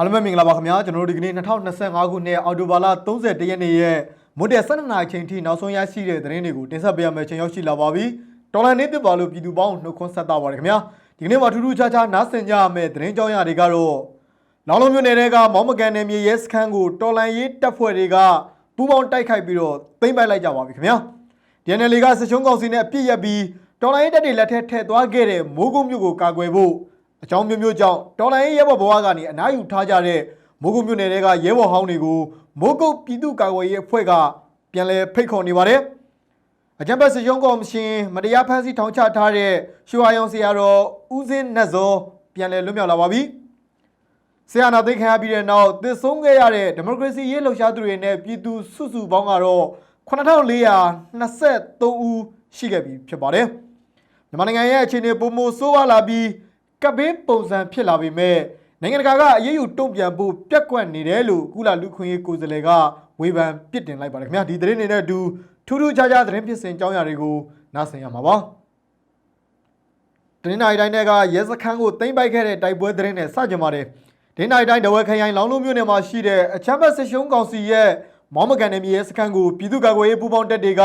အားလုံးပဲမင်္ဂလာပါခင်ဗျာကျွန်တော်တို့ဒီကနေ့2025ခုနှစ်အောက်တိုဘာလ31ရက်နေ့ရဲ့မွတ်တဲ့12နာရီချိန်ထိနောက်ဆုံးရရှိတဲ့သတင်းတွေကိုတင်ဆက်ပေးရမယ့်ချိန်ရောက်ရှိလာပါပြီတော်လန်နေသစ်ပါလို့ပြည်သူပေါင်းနှုတ်ခွန်းဆက်တာပါတယ်ခင်ဗျာဒီကနေ့မှာထူးထူးခြားခြားနားဆင်ကြရမယ့်သတင်းကြောင်းရာတွေကတော့လောင်လုံးမြို့နယ်တွေကမောင်မကန်နယ်မြေရဲစခန်းကိုတော်လန်ရေးတပ်ဖွဲ့တွေကပူးပေါင်းတိုက်ခိုက်ပြီးတော့သိမ်းပိုက်လိုက်ကြပါပြီခင်ဗျာ DNL ကစစ်ချုံးကောင်စီနဲ့အပြစ်ရက်ပြီးတော်လိုင်းရေးတပ်တွေလက်ထက်ထည့်သွားခဲ့တဲ့မိုးကုတ်မြို့ကိုကာကွယ်ဖို့ အကြောင်းမျိုးမျိုးကြောင့်တော်လိုင်းရေးရဲဘော်ဘဝကနေအနားယူထားကြတဲ့မိုးကုတ်မြို့နယ်တွေကရဲဘော်ဟောင်းတွေကိုမိုးကုတ်ပြည်သူ့ကာကွယ်ရေးအဖွဲ့ကပြန်လည်ဖိတ်ခေါ်နေပါတယ်။အကြံပတ်စစ်ချုံးကောင်ရှင်မတရားဖမ်းဆီးထောင်ချထားတဲ့ရွှေဝါရောင်ဆရာတော်ဦးစင်းနတ်ဇောပြန်လည်လွတ်မြောက်လာပါပြီ။ဆရာနာသိမ်းခံရပြီးတဲ့နောက်သစ်ဆုံးခဲ့ရတဲ့ဒီမိုကရေစီရေးလှုပ်ရှားသူတွေနဲ့ပြည်သူစုစုပေါင်းကတော့9423ဦးရှိခဲ့ပြီဖြစ်ပါတယ်။မြန်မာနိုင်ငံရဲ့အခြေအနေပုံမဆိုးဝါးလာပြီး ကပ်ဘေးပုံစံဖြစ်လာပေမဲ့နိုင်ငံတကာကအရေးယူတုံ့ပြန်ဖို့ပြက်ကွက်နေတယ်လို့ကုလလူခွင့်ရေးကိုယ်စားလှယ်ကဝေဖန်ပြစ်တင်လိုက်ပါတယ်ခင်ဗျာဒီသတင်းတွေနဲ့အတူထူးထူးခြားခြားသတင်းဖြစ်စဉ်အကြောင်းအရာတွေကိုနားဆင်ရမှာပါ။တင်းနိုင်တိုင်းကရဲစခန်းကိုသိမ်းပိုက်ခဲ့တဲ့တိုက်ပွဲသတင်းနဲ့စကြပါတယ်။တင်းနိုင်တိုင်းတဝက်ခရိုင်လောင်းလုံးမြို့နယ်မှာရှိတဲ့အချမ်းဘတ်စစ်ရှုံးကောင်စီရဲ့မောင်းမကန်နယ်မြေရဲစခန်းကိုပြည်သူ့ကာကွယ်ရေးပူးပေါင်းတပ်တွေက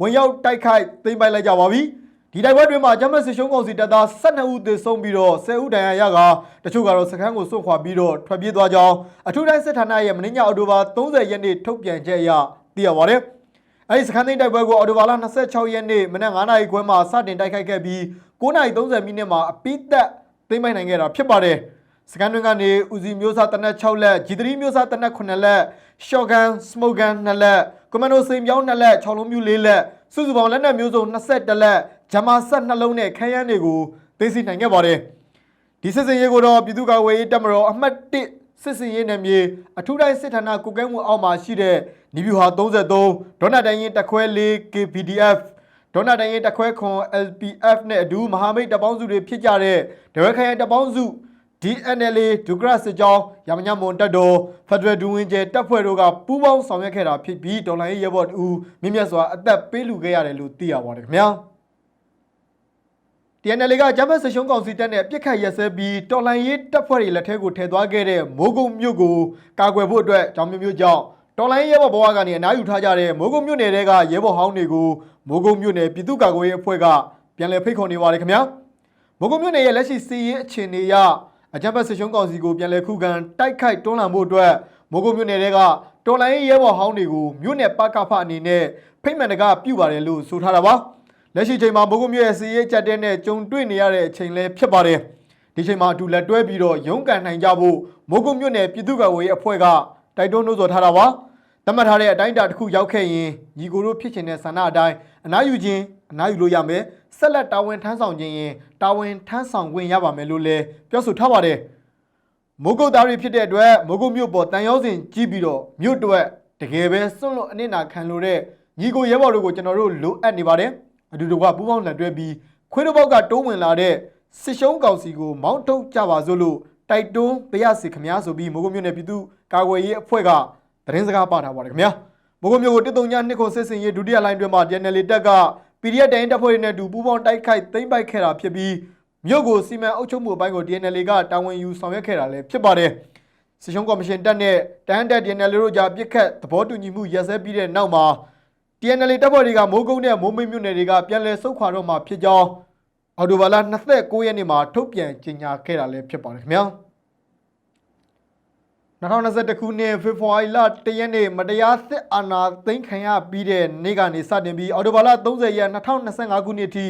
ဝင်ရောက်တိုက်ခိုက်သိမ်းပိုက်လိုက်ကြပါပြီ။ ဒီတိုက်ပွဲတွင်မှာအချမ်းဘတ်စစ်ရှုံးကောင်စီတပ်သား12ဦးသေဆုံးပြီးတော့10ဦးဒဏ်ရာရကတချို့ကတော့စခန်းကိုစွန့်ခွာပြီးတော့ထွက်ပြေးသွားကြောင်းအထူးတိုင်းစစ်ဌာနရဲ့မင်းညအော်တိုဘာ30ရက်နေ့ထုတ်ပြန်ချက်အရသိရပါတယ်။အဲဒီစခန်းသိမ်းတိုက်ပွဲကိုအော်တိုဘာလ26ရက်နေ့မနက်9:00နာရီခွဲမှာစတင်တိုက်ခိုက်ခဲ့ပြီး9:30မိနစ်မှာအပိသက်သိမ်းပိုက်နိုင်ခဲ့တာဖြစ်ပါတယ်။စကန်တွင်ကနေဦးစီမျိုးစားတနက်6လက်ဂျီ3မျိုးစားတနက်9လက်ရှော့ကန်စမိုကန်2လက်ကွန်မန်ဒိုစိန်ပြောင်း2လက်6လုံးမျိုး4လက်စုစုပေါင်းလက်နက်မျိုးစုံ21လက် ဂျမာဆက်2လုံးနဲ့ခန်းရမ်းတွေကိုသိမ်းဆည်းနိုင်ခဲ့ပါတယ်။ဒီစစ်စင်ရေးကိုတော့ပြည်သူ့ကာကွယ်ရေးတပ်မတော်အမှတ်1စစ်စင်ရေးနယ်မြေအထူးတိုင်းစစ်ဌာနကုကဲမှုအောက်မှာရှိတဲ့နီဗျူဟာ33ဒေါနတိုင်းရင်တက်ခွဲ4 KPDF ဒေါနတိုင်းရင်တက်ခွဲခွန် LPF နဲ့အတူမဟာမိတ်တပ်ပေါင်းစုတွေဖြစ်ကြတဲ့ဒရခိုင်တပ်ပေါင်းစု DNLA ဒုကရစစ်ကြောင်းရမညမွန်တပ်တော်ဖက်ဒရယ်ဒူဝင်ကျဲတပ်ဖွဲ့တို့ကပူးပေါင်းဆောင်ရွက်ခဲ့တာဖြစ်ပြီးဒေါ်လာရေးရဲဘော်တူမြင့်မြတ်စွာအသက်ပေးလူခဲ့ရတယ်လို့သိရပါတယ်ခင်ဗျာ TNL ကဂျမတ်ဆရှုံးကောင်စီတပ်နဲ့ပြစ်ခတ်ရက်စဲပြီးတော်လိုင်းရေးတပ်ဖွဲ့တွေလက်ထဲကိုထည့်သွားခဲ့တဲ့မိုးကုတ်မြို့ကိုကာကွယ်ဖို့အတွက်ကြောင်မျိုးမျိုးကြောင့်တော်လိုင်းရဲဘော်ဘဝကနေအနားယူထားကြတဲ့မိုးကုတ်မြို့နယ်တဲကရဲဘော်ဟောင်းတွေကိုမိုးကုတ်မြို့နယ်ပြည်သူ့ကာကွယ်ရေးအဖွဲ့ကပြန်လည်ဖိတ်ခေါ်နေပါတယ်ခင်ဗျာမိုးကုတ်မြို့နယ်ရဲ့လက်ရှိစီးရေးအခြေအနေအရအကြံဖတ်ဆရှုံးကောင်စီကိုပြန်လည်ခုခံတိုက်ခိုက်တွန်းလှန်ဖို့အတွက်မိုးကုတ်မြို့နယ်တဲကတော်လိုင်းရေးရဲဘော်ဟောင်းတွေကိုမြို့နယ်ပကဖအနေနဲ့ဖိတ်မှန်တကပြုပါတယ်လို့ဆိုထားတာပါ လက်ရှိချိန်မှာမိုးကုတ်မြို့ရဲ့စီရေးကြက်တဲ့နဲ့ကြုံတွေ့နေရတဲ့အချိန်လည်းဖြစ်ပါတယ်။ဒီချိန်မှာအတူလက်တွဲပြီးတော့ရုန်းကန်နိုင်ကြဖို့မိုးကုတ်မြို့နယ်ပြည်သူ့ကာကွယ်ရေးအဖွဲ့ကတိုက်တွန်းနှိုးဆော်ထားတာပါ။တတ်မှတ်ထားတဲ့အတိုင်းအတာတစ်ခုရောက်ခဲ့ရင်ညီကိုတို့ဖြစ်ချင်တဲ့ဆန္ဒအတိုင်းအနားယူခြင်းအနားယူလို့ရမယ်။ဆက်လက်တာဝန်ထမ်းဆောင်ခြင်းရင်တာဝန်ထမ်းဆောင်ခွင့်ရပါမယ်လို့လည်းပြောဆိုထားပါတယ်။မိုးကုတ်သားတွေဖြစ်တဲ့အတွက်မိုးကုတ်မြို့ပေါ်တန်ရောစင်ကြီးပြီးတော့မြို့တွက်တကယ်ပဲစွန့်လွတ်အနစ်နာခံလို့တဲ့ညီကိုရဲဘော်တို့ကိုကျွန်တော်တို့လိုအပ်နေပါတယ် အတူတူကပူးပေါင်းလက်တွဲပြီးခွေးတစ်ပေါက်ကတိုးဝင်လာတဲ့စစ်ရှုံးကောင်စီကိုမောင်းထုတ်ကြပါစို့လို့တိုက်တွန်းပြရစီခမည်းဆိုပြီးမိုးကုတ်မြို့နယ်ပြည်သူ့ကာကွယ်ရေးအဖွဲ့ကသတင်းစကားပါထားပါတယ်ခင်ဗျာမိုးကုတ်မြို့ကိုတစ်တုံညနှစ်ခုစစ်စင်ရေးဒုတိယလိုင်းတွင်မှာ DNL တက်က PDF တိုင်းတပ်ဖွဲ့တွေနဲ့အတူပူးပေါင်းတိုက်ခိုက်သိမ်းပိုက်ခဲ့တာဖြစ်ပြီးမြို့ကိုစီမံအုပ်ချုပ်မှုအပိုင်းကို DNL ကတာဝန်ယူဆောင်ရွက်ခဲ့တာလည်းဖြစ်ပါတယ်။စစ်ရှုံးကော်မရှင်တက်နဲ့တန်းတက် DNL တို့ကြားပြစ်ခတ်သဘောတူညီမှုရက်စဲပြီးတဲ့နောက်မှာ TNL တပ်ဖွဲ့တွေကမိုးကုတ်နဲ့မိုးမိတ်မြို့နယ်တွေကပြန်လည်ဆုတ်ခွာတော့မှာဖြစ်ကြောင်းအော်တိုဘာလ29ရက်နေ့မှာထုတ်ပြန်ကြေညာခဲ့တာလည်းဖြစ်ပါတယ်ခင်ဗျာ2021ခုနှစ်ဖေဖော်ဝါရီလ1ရက်နေ့မတရားစစ်အာဏာသိမ်းခံရပြီးတဲ့နေ့ကနေစတင်ပြီးအော်တိုဘာလ30ရက်2025ခုနှစ်ထိ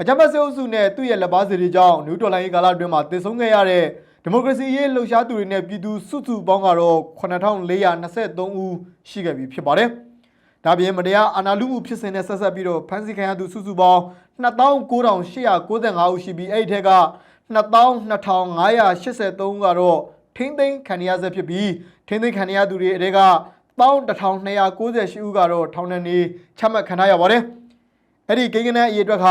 အကြမ်းဖက်စစ်အုပ်စုနဲ့သူ့ရဲ့လက်ပါစီတွေကြောင့်နယူးတော်လိုင်းကာလအတွင်းမှာတည်ဆုံခဲ့ရတဲ့ဒီမိုကရေစီရေးလှုပ်ရှားသူတွေနဲ့ပြည်သူစုစုပေါင်းကတော့9423ဦးရှိခဲ့ပြီဖြစ်ပါတယ်။ ဒါပြင်မတရားအာဏာလုမှုဖြစ်စဉ်နဲ့ဆက်ဆက်ပြီးတော့ဖမ်းဆီးခံရသူစုစုပေါင်း29,895ဦးရှိပြီးအဲ့ဒီထက်က22,583ဦးကတော့ထိမ့်သိမ်းခံရဆဲဖြစ်ပြီးထိမ့်သိမ်းခံရသူတွေအတွေက1298ဦးကတော့ထောင်ဒဏ်နေချမှတ်ခံရပါတယ်။အဲ့ဒီကိန်းဂဏန်းအရေးအတွက်က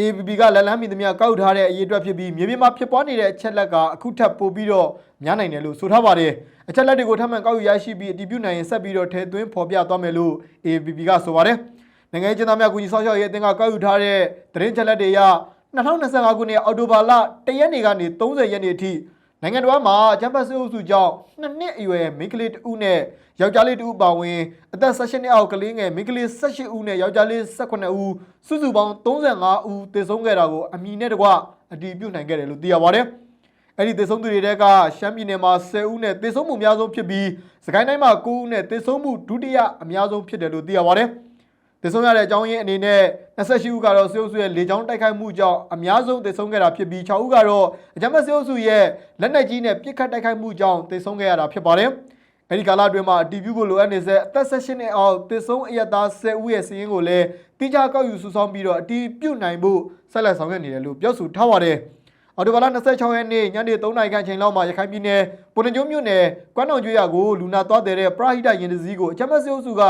APP ကလက်လန်းမီသမျှကောက်ထားတဲ့အရေးအတွက်ဖြစ်ပြီးမြေပြင်မှာဖြစ်ပွားနေတဲ့အချက်လက်ကအခုထပ်ပိုပြီးတော့များနိုင်တယ်လို့ဆိုထားပါတယ်။ အချက်လက်တွေကိုထပ်မံကောက်ယူရရှိပြီးအတည်ပြုနိုင်ရင်ဆက်ပြီးတော့ထည့်သွင်းဖော်ပြသွားမယ်လို့ APP ကဆိုပါတယ်။နိုင်ငံရေးကျင်းသားများကူညီဆောက်ရှောက်ရေးအသင်းကကောက်ယူထားတဲ့သတင်းချက်လက်တွေအရ2025ခုနှစ်အောက်တိုဘာလ1ရက်နေ့ကနေ30ရက်နေ့အထိနနိုင်ငံတော်မှာဂျမ်ဘတ်စစ်အုပ်စုကြောင့်နှစ်နှစ်အရွယ်မိန်းကလေးတဦးနဲ့ယောက်ျားလေးတဦးပါဝင်အသက်16နှစ်အောက်ကလေးငယ်မိန်းကလေး18ဦးနဲ့ယောက်ျားလေး18ဦးစုစုပေါင်း35ဦးသေဆုံးခဲ့တာကိုအမည်နဲ့တကွအတည်ပြုနိုင်ခဲ့တယ်လို့သိရပါတယ်။ အဲ့ဒီသေဆုံးသူတွေတဲကရှမ်းပြည်နယ်မှာ10ဦးနဲ့သေဆုံးမှုအများဆုံးဖြစ်ပြီးစကိုင်းတိုင်းမှာ9ဦးနဲ့သေဆုံးမှုဒုတိယအများဆုံးဖြစ်တယ်လို့သိရပါတယ်။သေဆုံးရတဲ့အကြောင်းရင်းအနေနဲ့28ဦးကတော့စေအုပ်စုရဲ့လေကြောင်းတိုက်ခိုက်မှုကြောင့်အများဆုံးသေဆုံးခဲ့တာဖြစ်ပြီး6ဦးကတော့အကြမ်းဖက်စေအုပ်စုရဲ့လက်နက်ကြီးနဲ့ပစ်ခတ်တိုက်ခိုက်မှုကြောင့်သေဆုံးခဲ့ရတာဖြစ်ပါတယ်။အဲဒီကာလအတွင်းမှာအတီးပြုကိုလိုအပ်နေစေအသက်16နှစ်အောက်သေဆုံးအရက်သား10ဦးရဲ့စီးရင်ကိုလည်းတိကျကောက်ယူစုဆောင်းပြီးတော့အတီးပြုနိုင်ဖို့ဆက်လက်ဆောင်ရွက်နေတယ်လို့ပြောဆိုထားပါတယ်။ အော်တိုဘာလ26ရက်နေ့ညနေ3နာရီခန့်ချိန်လောက်မှာရခိုင်ပြည်နယ်ပုဏ္ဏားကျွန်းမြို့နယ်ကွမ်းတောင်ကျွော်ကိုလူနာသွားတဲ့ပရဟိတရင်တစည်းကိုအကြမ်းဖက်စေအုပ်စုက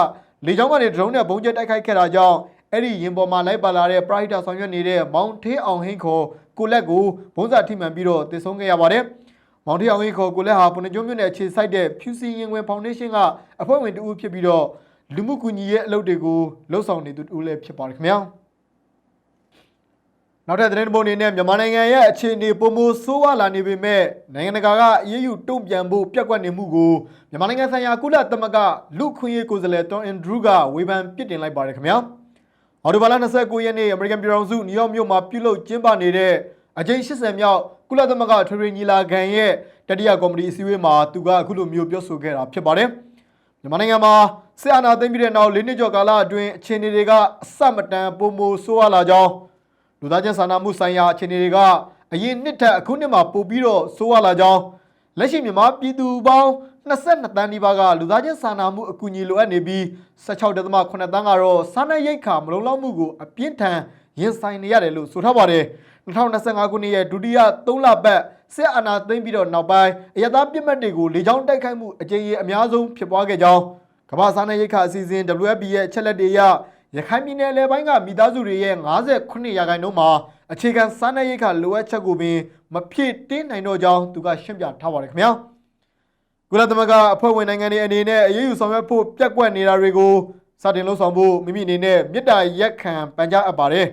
လေကြောင်းကနေဒရုန်းနဲ့ပုံကျဲတိုက်ခိုက်ခဲ့တာကြောင့်အဲ့ဒီရင်ပေါ်မှာလိုက်ပါလာတဲ့ပရဟိတဆောင်ရွက်နေတဲ့မောင်ထေးအောင်ဟင်းခေါ်ကိုလက်ကိုဘုံစာထိမှန်ပြီးတော့တည်ဆုံးခဲ့ရပါတယ်။မောင်ထေးအောင်ဟင်းခေါ်ကိုလက်ဟာပုဏ္ဏားကျွန်းမြို့နယ်အခြေစိုက်တဲ့ဖြူစီရင်ဝင်ဖောင်ဒေးရှင်းကအဖွဲ့ဝင်တဦးဖြစ်ပြီးတော့လူမှုကူညီရေးအလုပ်တွေကိုလှုပ်ဆောင်နေသူတူလည်းဖြစ်ပါတယ်ခင်ဗျာ။ နောက်ထပ်သတင်းတစ်ပုဒ်အနေနဲ့မြန်မာနိုင်ငံရဲ့အခြေအနေပုံမဆိုးဝါးလာနေပေမဲ့နိုင်ငံတကာကအရေးယူတုံ့ပြန်ဖို့ပြက်ကွက်နေမှုကိုမြန်မာနိုင်ငံဆိုင်ရာကုလသမဂ္ဂလူခွင့်ရေးကိုယ်စားလှယ်တွန်အင်ဒရူးကဝေဖန်ပြစ်တင်လိုက်ပါတယ်ခင်ဗျာအော်တိုဘာလ29ရက်နေ့အမေရိကန်ပြည်ထောင်စုနယူးယောက်မြို့မှာပြုလုပ်ကျင်းပနေတဲ့အကြိမ်80မြောက်ကုလသမဂ္ဂထွေထွေညီလာခံရဲ့တတိယကော်မတီအစည်းအဝေးမှာသူကအခုလိုမျိုးပြောဆိုခဲ့တာဖြစ်ပါတယ်မြန်မာနိုင်ငံမှာစစ်အာဏာသိမ်းပြီးတဲ့နောက်၄နှစ်ကျော်ကာလအတွင်းအခြေအနေတွေကအစမတန်ပုံမဆိုးဝါးလာကြောင်း လူသားချင်းစာနာမှုဆိုင်ရာအခြေအနေတွေကအရင်နှစ်ထက်အခုနှစ်မှာပိုပြီးတော့ဆိုးဝါးလာကြောင်းလက်ရှိမြန်မာပြည်သူပေါင်း22တန်းဒီပါကလူသားချင်းစာနာမှုအကူအညီလိုအပ်နေပြီး16.8တန်းကတော့စားနပ်ရိက္ခာမလုံလောက်မှုကိုအပြင်းထန်ရင်ဆိုင်နေရတယ်လို့ဆိုထားပါတယ်2025ခုနှစ်ရဲ့ဒုတိယ3လပတ်စစ်အာဏာသိမ်းပြီးတော့နောက်ပိုင်းအရသာပြစ်မှတ်တွေကိုလေကြောင်းတိုက်ခိုက်မှုအကြိမ်ကြီးအများဆုံးဖြစ်ပွားခဲ့ကြောင်းကမ္ဘာစားနပ်ရိက္ခာအစီအစဉ် WFP ရဲ့အချက်လက်တွေအရ ရခိုင်ပြည်နယ်လေပိုင်းကမိသားစုတွေရဲ့58ရာခိုင်နှုန်းမှာအခြေခံစားနပ်ရိက္ခာလိုအပ်ချက်ကိုပင်မဖြည့်တင်းနိုင်တော့ကြောင်းသူကရှင်းပြထားပါတယ်ခင်ဗျာကုလသမဂ္ဂအဖွဲ့ဝင်နိုင်ငံတွေအနေနဲ့အရေးယူဆောင်ရွက်ဖို့ပြက်ကွက်နေတာတွေကိုစတင်လှုပ်ဆောင်ဖို့မိမိအနေနဲ့မေတ္တာရက်ခံပန်ကြားအပ်ပါတယ်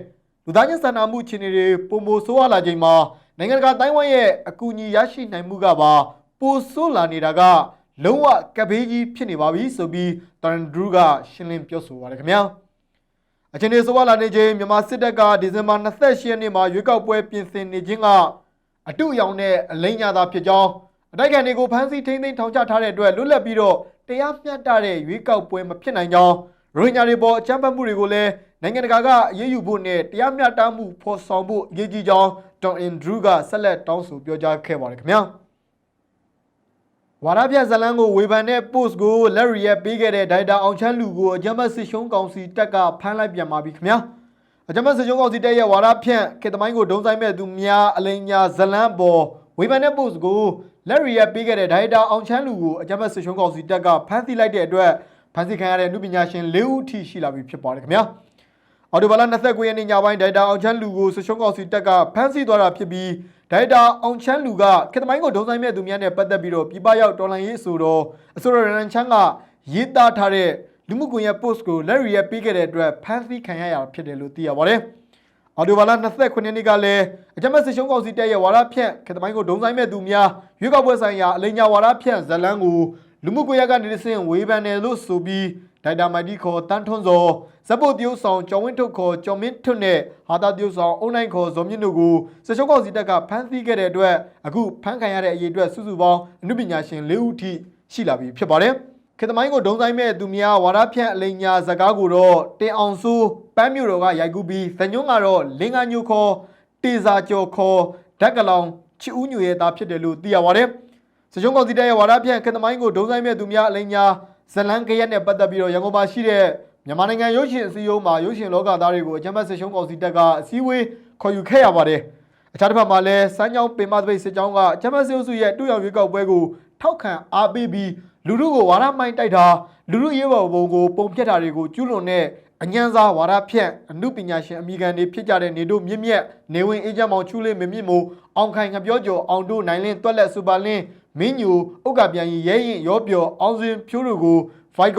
လူသားချင်းစာနာမှုခြေအနေတွေပုံမဆိုးရလာချိန်မှာနိုင်ငံတကာတိုင်းဝမ်ရဲ့အကူအညီရရှိနိုင်မှုကပါပိုဆိုးလာနေတာကလုံးဝကပ်ဘေးကြီးဖြစ်နေပါပြီဆိုပြီးတန်ဒရူးကရှင်းလင်းပြောဆိုပါတယ်ခင်ဗျာ အချင်းတွေဆိုလာနေချိန်မြန်မာစစ်တပ်ကဒီဇင်ဘာ28ရက်နေ့မှာရွေးကောက်ပွဲပြင်ဆင်နေခြင်းကအတုအယောင်နဲ့အလိမ့်ညာသာဖြစ်ကြောင်းအတိုက်ခံတွေကိုဖမ်းဆီးထိန်းသိမ်းထောင်ချထားတဲ့အတွက်လွတ်လပ်ပြီးတော့တရားမျှတတဲ့ရွေးကောက်ပွဲမဖြစ်နိုင်ကြောင်းရိုဟင်ဂျာတွေပေါ်အကြမ်းဖက်မှုတွေကိုလည်းနိုင်ငံတကာကအရေးယူဖို့နဲ့တရားမျှတမှုဖော်ဆောင်ဖို့အရေးကြီးကြောင်းဒေါန်အင်ဒရူးကဆက်လက်တောင်းဆိုပြောကြားခဲ့ပါတယ်ခင်ဗျာ ဝါရပြဇလန်းကိုဝေဖန်တဲ့ post ကို Larry ရဲ့ပေးခဲ့တဲ့ data အောင်ချမ်းလူကိုအကြမ်းဖက်စစ်ရှုံးကောင်စီတက်ကဖမ်းလိုက်ပြန်ပါပြီခင်ဗျာအကြမ်းဖက်စစ်ရှုံးကောင်စီတက်ရဲ့ဝါရဖြန့်ခေတ္တမိုင်းကိုဒုံဆိုင်မဲ့သူများအလိညာဇလန်းပေါ်ဝေဖန်တဲ့ post ကို Larry ရဲ့ပေးခဲ့တဲ့ data အောင်ချမ်းလူကိုအကြမ်းဖက်စစ်ရှုံးကောင်စီတက်ကဖမ်းဆီးလိုက်တဲ့အတွက်ဖမ်းဆီးခံရတဲ့လူပညာရှင်၄ဦးထိရှိလာပြီဖြစ်ပါတယ်ခင်ဗျာအော်တိုဘာလ29ရက်နေ့ညပိုင်းဒိုက်တာအောင်ချမ်းလူကိုဆွရှုံးကောင်စီတက်ကဖမ်းဆီးသွားတာဖြစ်ပြီး ဒိုက်တာအောင်ချမ်းလူကခေတ္တမိုင်းကိုဒုံဆိုင်မဲ့သူများနဲ့ပတ်သက်ပြီးတော့ပြပရောက်တော်လှန်ရေးအဆိုတော်အဆိုတော်ရန်ချမ်းကရေးသားထားတဲ့လူမှုကွန်ရက် post ကို Larry ရဲ့ပေးခဲ့တဲ့အတွက်ဖမ်းဆီးခံရရဖြစ်တယ်လို့သိရပါတယ်။အော်တိုဘာလ29ရက်နေ့ကလည်းအကြမ်းဖက်စစ်ရှုံးကောင်စီတက်ရဲ့ဝါရဖြန့်ခေတ္တမိုင်းကိုဒုံဆိုင်မဲ့သူများရွေးကောက်ပွဲဆိုင်ရာအလိညာဝါရဖြန့်ဇလန်းကိုလူမှုကွန်ရက်ကနေတစ်ဆင့်ဝေဖန်တယ်လို့ဆိုပြီး ဒိုက်တာမိုက်တီခေါ်တန်းထွန်းစောဇက်ပုတ်တရုတ်ဆောင်ကျော်ဝင်းထုတ်ခေါ်ကျော်မင်းထွန်းနဲ့ဟာတာတရုတ်ဆောင်အုံနိုင်ခေါ်ဇော်မြင့်တို့ကိုစစ်ချုပ်ကောင်စီတပ်ကဖမ်းဆီးခဲ့တဲ့အတွက်အခုဖမ်းခံရတဲ့အရေးအတွက်စုစုပေါင်းအမှုပညာရှင်၄ဦးထိရှိလာပြီဖြစ်ပါတယ်ခေတ္တမိုင်းကိုဒုံဆိုင်မဲ့သူများဝါရဖြန့်အလိညာဇကားကိုတော့တင်အောင်စိုးပန်းမြို့တော်ကရိုက်ကူးပြီးဇညွန်းကတော့လင်္ကာညိုခေါ်တေစာကျော်ခေါ်ဓာတ်ကလောင်ချီဦးညွေရဲ့သားဖြစ်တယ်လို့သိရပါတယ်စကြုံကောင်စီတပ်ရဲ့ဝါဒဖြန့်ခေတ္တမိုင်းကိုဒုံဆိုင်မဲ့သူများအလိညာ ဇလန်ကရက်နဲ့ပတ်သက်ပြီးတော့ရန်ကုန်မှာရှိတဲ့မြန်မာနိုင်ငံရုပ်ရှင်အစည်းအရုံးမှာရုပ်ရှင်လောကသားတွေကိုအကြမ်းဖက်စစ်ရှုံးကောင်စီတပ်ကအစည်းအဝေးခေါ်ယူခဲ့ရပါတယ်။အခြားတစ်ဖက်မှာလည်းစမ်းကြောင်းပင်မသပိတ်စစ်ကြောင်းကအကြမ်းဖက်စစ်အုပ်စုရဲ့တူရောင်ရွေးကောက်ပွဲကိုထောက်ခံအားပေးပြီးလူလူကိုဝါဒမိုင်းတိုက်တာလူလူရေးဘော်ဘုံကိုပုံပြတ်တာတွေကိုကျူးလွန်တဲ့အញ្ញံစားဝါဒဖြန့်အမှုပညာရှင်အမိခံတွေဖြစ်ကြတဲ့နေတို့မြင့်မြတ်နေဝင်အေးချမ်းမောင်ချူလေးမမြင့်မို့အောင်ခိုင်ငပြောကျော်အောင်တို့နိုင်လင်းတွက်လက်စူပါလင်း မင်းညူဥက္ကပြန်ရင်ရဲရင်ရောပြောအောင်စင်ဖြိုးတို့ကို Fight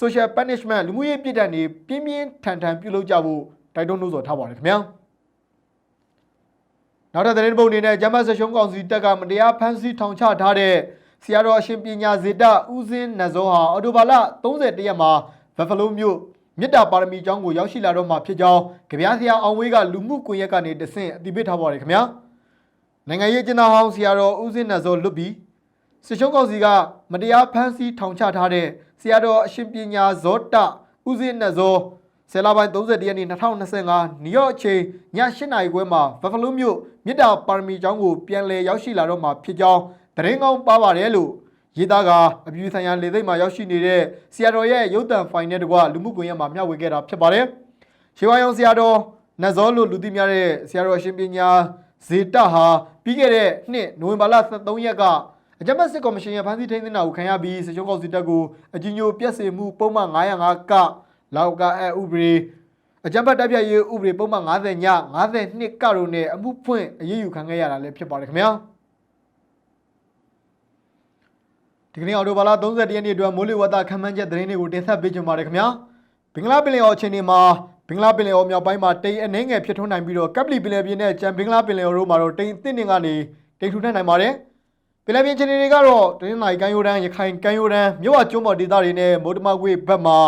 Social Punishment လူမှုရေးပြည်တံတွေပြင်းပြင်းထန်ထန်ပြုလုပ်ကြဖို့တိုက်တွန်းလို့ဆိုထားပါတယ်ခင်ဗျာနောက်ထပ်သတင်းတစ်ပုဒ်အနေနဲ့ဂျမတ်ဆက်ရှုံးကောင်စီတပ်ကမတရားဖမ်းဆီးထောင်ချထားတဲ့ဆရာတော်အရှင်ပညာဇေတဦးစင်းနတ်ဇောဟာအော်တိုဘာလ30ရက်မှာဘက်ဖလိုမြို့မြစ်တာပါရမီကျောင်းကိုရောက်ရှိလာတော့မှာဖြစ်ကြောင်းကြပြားဆရာအောင်ဝေးကလူမှုကွန်ရက်ကနေတဆင့်အတည်ပြုထားပါတယ်ခင်ဗျာနိုင်ငံရေးကျင်းသားဟောင်းဆရာတော်ဦးစင်းနတ်ဇောလွတ်ပြီး စစ်ရှုံးကောင်စီကမတရားဖမ်းဆီးထောင်ချထားတဲ့ဆရာတော်အရှင်ပညာဇောတဦးစင်းနဲ့ဇောဆယ်လပိုင်း30ရက်နေ့2025နယူးယောက်အချိန်ည8နာရီခွဲမှာဘက်ဖလိုးမြို့မြစ်တာပါရမီကျောင်းကိုပြန်လည်ရောက်ရှိလာတော့မှာဖြစ်ကြောင်းသတင်းကောင်းပါပါတယ်လို့ရေးသားကအပြည်ဆိုင်ရာလေသိမ့်မှာရောက်ရှိနေတဲ့ဆရာတော်ရဲ့ရုပ်သံဖိုင်နဲ့တကွလူမှုကွန်ရက်မှာမျှဝေခဲ့တာဖြစ်ပါတယ်။ရှေးဝါရောင်ဆရာတော်နတ်ဇောလို့လူသိများတဲ့ဆရာတော်အရှင်ပညာဇေတဟာပြီးခဲ့တဲ့နှစ်နိုဝင်ဘာလ23ရက်က အကြမ်းဖက်စစ်ကော်မရှင်ရဲ့ဖမ်းဆီးထိန်းသိမ်းတာကိုခံရပြီးစစ်ချုံးကောင်စီတပ်ကိုအကြီးညိုပြက်စေမှုပုံမှန်905ကလောက်ကအဲဥပဒေအကြမ်းဖက်တပ်ဖြတ်ရေးဥပဒေပုံမှန်90ည92ကတို့နဲ့အမှုဖွင့်အရေးယူခံခဲ့ရတာလည်းဖြစ်ပါတယ်ခင်ဗျာဒီကနေ့အော်တိုဘာလ30ရက်နေ့အတွက်မိုးလေဝသခန့်မှန်းချက်သတင်းတွေကိုတင်ဆက်ပေးကြပါမယ်ခင်ဗျာဘင်္ဂလားပင်လယ်အော်အခြေအနေမှာဘင်္ဂလားပင်လယ်အော်မြောက်ပိုင်းမှာတိမ်အနှဲငယ်ဖြစ်ထွန်းနိုင်ပြီးတော့ကပ်ပလီပင်လယ်ပြင်နဲ့ကြံဘင်္ဂလားပင်လယ်အော်တို့မှာတော့တိမ်အသင့်နေကနေတိမ်ထူထပ်နိုင်ပါတယ် ပင်လယ်ပြင်ခြေနေတွေကတော့တနင်္လာရီကမ်းရိုးတန်းရခိုင်ကမ်းရိုးတန်းမြို့ဝကျွန်းပေါ်ဒေသတွေနဲ့မိုးတမကွေဘက်မှာ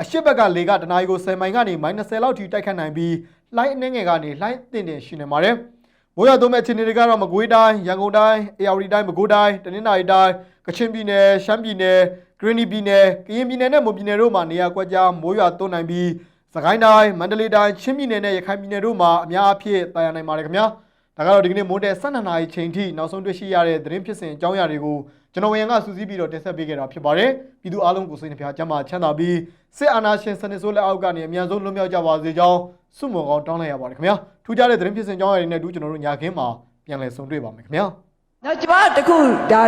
အရှိတ်ဘက်ကလေကတနအီကို10မိုင်ကနေမိုင်20လောက်ထိတိုက်ခတ်နိုင်ပြီးလှိုင်းအနှင်းငယ်ကနေလှိုင်းအသင့်တင်ရှိနေပါတယ်။မိုးရွာသွန်းမဲ့ခြေနေတွေကတော့မကွေးတိုင်းရန်ကုန်တိုင်းအေရဝတီတိုင်းပဲခူးတိုင်းတနင်္လာရီတိုင်းကချင်ပြည်နယ်ရှမ်းပြည်နယ်ဂရင်းနီပြည်နယ်ကရင်ပြည်နယ်နဲ့မွန်ပြည်နယ်တို့မှာနေရာကွက်ကြားမိုးရွာသွန်းနိုင်ပြီးစကိုင်းတိုင်းမန္တလေးတိုင်းချင်းပြည်နယ်နဲ့ရခိုင်ပြည်နယ်တို့မှာအများအပြားတာယာနိုင်ပါတယ်ခင်ဗျာ။ ဒါကတော့ဒီကနေ့မိုးတဲ့12နာရီချိန်ထိနောက်ဆုံးတွေ့ရှိရတဲ့သတင်းဖြစ်စဉ်အကြောင်းအရာတွေကိုကျွန်တော်ဝေယံကစူးစီးပြီးတော့တင်ဆက်ပေးခဲ့တာဖြစ်ပါတယ်။ပြည်သူအားလုံးကိုစိတ်နှပြချမ်းသာချမ်းသာပြီးစစ်အာဏာရှင်စနစ်ဆိုးလက်အောက်ကနေအမြန်ဆုံးလွတ်မြောက်ကြပါစေကြောင်းဆုမွန်ကောင်းတောင်းလိုက်ရပါတယ်ခင်ဗျာ။ထူးခြားတဲ့သတင်းဖြစ်စဉ်အကြောင်းအရာတွေနဲ့အတူကျွန်တော်တို့ညာခင်းမှာပြန်လည်ဆုံတွေ့ပါမယ်ခင်ဗျာ။နောက်ကျမတခုဒါ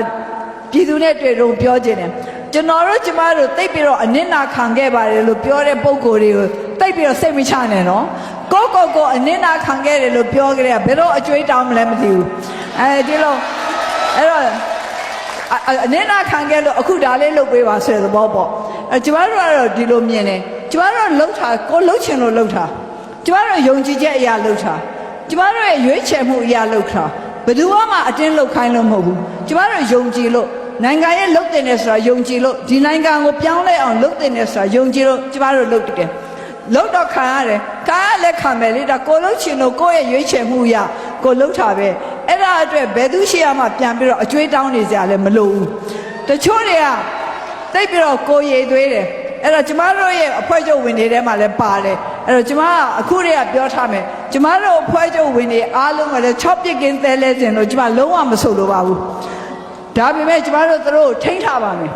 ပြည်သူနဲ့တွေ့တော့ပြောခြင်းတယ်ကျွန်တော်တို့ကျမတို့တိတ်ပြီးတော့အနစ်နာခံခဲ့ပါတယ်လို့ပြောတဲ့ပုံကိုယ်တွေကိုတိတ်ပြီးတော့စိတ်မချနဲ့နော် ကိုယ့်ကိုယ်ကိုအနစ်နာခံခဲ့တယ်လို့ပြောကြတဲ့ဘယ်တော့အကျွေးတောင်းမလဲမသိဘူးအဲဒီလိုအဲ့တော့အအအနစ်နာခံခဲ့လို့အခုဒါလေးလုပ်ပေးပါဆိုတဲ့သဘောပေါ့အဲကျမတို့ကတော့ဒီလိုမြင်တယ်ကျမတို့လှုပ်တာကိုလှုပ်ချင်လို့လှုပ်တာကျမတို့ယုံကြည်ချက်အရာလှုပ်တာကျမတို့ရဲ့ရွေးချယ်မှုအရာလှုပ်တာဘယ်သူမှအတင်းလုတ်ခိုင်းလို့မဟုတ်ဘူးကျမတို့ယုံကြည်လို့နိုင်ငံရဲ့လုတ်တင်နေဆိုတာယုံကြည်လို့ဒီနိုင်ငံကိုပြောင်းလဲအောင်လုတ်တင်နေဆိုတာယုံကြည်လို့ကျမတို့လုတ်တယ် လုတ်တော့ခံရတယ်ခံရလက်ခံမယ်လေဒါကိုလုတ်ချင်လို့ကိုယ့်ရဲ့ရွေးချယ်မှုအရကိုလုတ်တာပဲအဲ့ဒါအတွက်ဘယ်သူရှိရမှပြန်ပြီးတော့အကျွေးတောင်းနေကြလည်းမလိုဘူးတချို့တွေကတိတ်ပြီးတော့ကိုရည်သွေးတယ်အဲ့တော့ကျမတို့ရဲ့အဖွဲ့ချုပ်ဝင်တွေထဲမှာလည်းပါတယ်အဲ့တော့ကျမကအခုတည်းကပြောထားမယ်ကျမတို့အဖွဲ့ချုပ်ဝင်တွေအားလုံးကလည်း6ပြစ်ကင်းသဲလဲစင်လို့ကျမလုံးဝမဆိုလိုပါဘူးဒါပေမဲ့ကျမတို့သူတို့ကိုထိန်းထားပါမယ်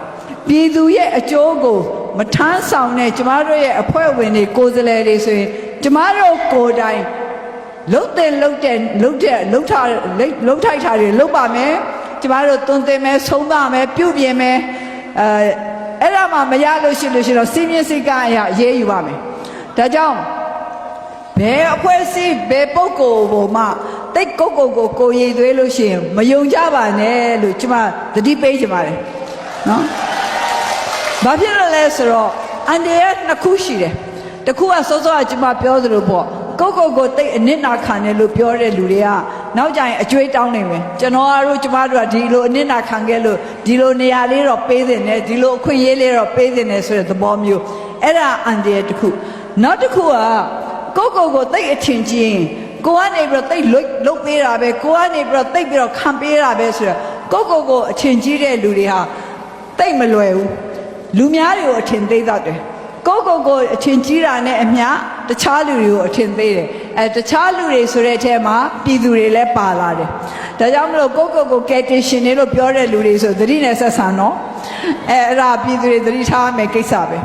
ပြည်သူရဲ့အကျိုးကို မထမ်းဆောင်တဲ့ကျမတို့ရဲ့အဖွဲ့ဝင်တွေကိုယ်စားလှယ်တွေဆိုရင်ကျမတို့ကိုယ်တိုင်လုတ်တဲ့လုတ်တဲ့လုတ်တဲ့လုတ်ထားလုတ်ထိုက်တာတွေလုတ်ပါမယ်ကျမတို့တွင်တင်မယ်ဆုံးပါမယ်ပြုတ်ပြင်မယ်အဲအဲ့ဒါမှမရလို့ရှိလို့ရှိတော့စီမင်းစိတ်ကအရာအေးအေးယူပါမယ်ဒါကြောင့်ဘယ်အဖွဲ့အစည်းဘယ်ပုဂ္ဂိုလ်ပေါ်မှာတိတ်ကိုကိုကိုကိုရည်သွေးလို့ရှိရင်မယုံကြပါနဲ့လို့ကျမသတိပေးချင်ပါတယ်နော် ဘာဖြစ်လို့လဲဆိုတော့အန်ဒီရဲ့နှစ်ခုရှိတယ်တစ်ခုကစောစောကကျွန်မပြောသလိုပေါ့ကိုကိုကိုတိတ်အနစ်နာခံတယ်လို့ပြောတဲ့လူတွေကနောက်ကြရင်အကျွေးတောင်းနေမယ်ကျွန်တော်တို့ကျမတို့ကဒီလိုအနစ်နာခံခဲ့လို့ဒီလိုနေရာလေးတော့ပေးတင်တယ်ဒီလိုအခွင့်အရေးလေးတော့ပေးတင်တယ်ဆိုတဲ့သဘောမျိုးအဲ့ဒါအန်ဒီရဲ့တစ်ခုနောက်တစ်ခုကကိုကိုကိုတိတ်အထင်ကြီးရင်ကိုကနေပြီးတော့တိတ်လွတ်လုတ်ပေးတာပဲကိုကနေပြီးတော့တိတ်ပြီးတော့ခံပေးတာပဲဆိုတော့ကိုကိုကိုအထင်ကြီးတဲ့လူတွေဟာတိတ်မလွယ်ဘူး လူများတွေကိုအထင်သေးတတ်တယ်ကိုယ့်ကိုယ်ကိုအထင်ကြီးတာနဲ့အမျှတခြားလူတွေကိုအထင်သေးတယ်အဲတခြားလူတွေဆိုတဲ့အထဲမှာပြည်သူတွေလည်းပါလာတယ်ဒါကြောင့်မလို့ကိုယ့်ကိုယ်ကိုကယ်တင်ရှင်တွေလို့ပြောတဲ့လူတွေဆိုသတိနဲ့ဆက်ဆံတော့အဲအဲ့ဒါပြည်သူတွေသတိထားမယ်ကိစ္စပဲ